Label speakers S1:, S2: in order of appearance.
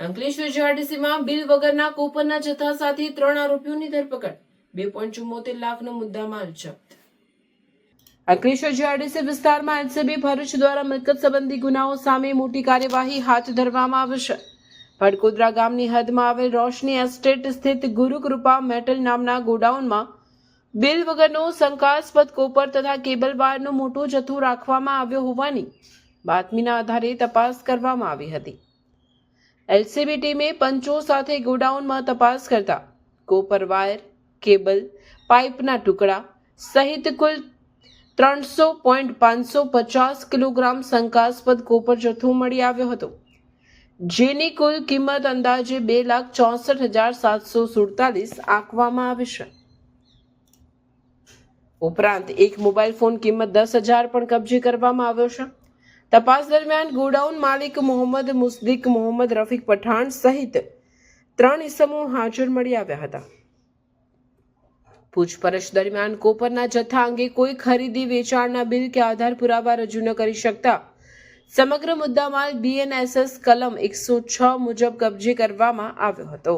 S1: Ankleshwar જીઆરડીસીમાં bill વગરના કૂપનના જથ્થા સાથે ત્રણ આરોપીઓની ધરપકડ. બે પોઈન્ટ ચુમ્મોતેર લાખનો મુદ્દામાલ જપ્ત. અંકલેશ્વર જીઆરડીસી વિસ્તારમાં એનસીબી ભરૂચ દ્વારા મિલકત સંબંધી ગુનાઓ સામે મોટી કાર્યવાહી હાથ ધરવામાં આવશે. ભડકોદરા ગામની હદમાં આવેલ રોશની એસ્ટેટ સ્થિત ગુરુકૃપા મેટલ નામના ગોડાઉનમાં બિલ વગરનો શંકાસ્પદ કોપર તથા કેબલ વાયરનો મોટો જથ્થો રાખવામાં આવ્યો હોવાની બાતમીના આધારે તપાસ કરવામાં આવી હતી. એલસીબી ટીમે પંચો સાથે ગોડાઉનમાં તપાસ કરતા કોપર વાયર, કેબલ, પાઇપના ટુકડા સહિત કુલ ત્રણસો પોઈન્ટ પાંચસો પચાસ કિલોગ્રામ શંકાસ્પદ કોપર જથ્થો મળી આવ્યો હતો, જેની કુલ કિંમત અંદાજે બે લાખ ચોસઠ હજાર સાતસો સુડતાલીસ આંકવામાં આવી છે. ઉપરાંત એક મોબાઈલ ફોન કિંમત દસ હજાર પણ કબજે કરવામાં આવ્યો છે. તપાસ દરમિયાન ગોડાઉન માલિક મોહમ્મદ મુસ્દિક મોહમ્મદ રફીક પઠાણ સહિત ત્રણ ઇસમો હાજર મળી આવ્યા હતા. પૂછપરછ દરમિયાન કોપરના જથ્થા અંગે કોઈ ખરીદી, વેચાણના બિલ કે આધાર પુરાવા રજૂ ન કરી શકતા સમગ્ર મુદ્દામાલ બીએનએસએસ કલમ એકસો છ મુજબ કબજે કરવામાં આવ્યો હતો.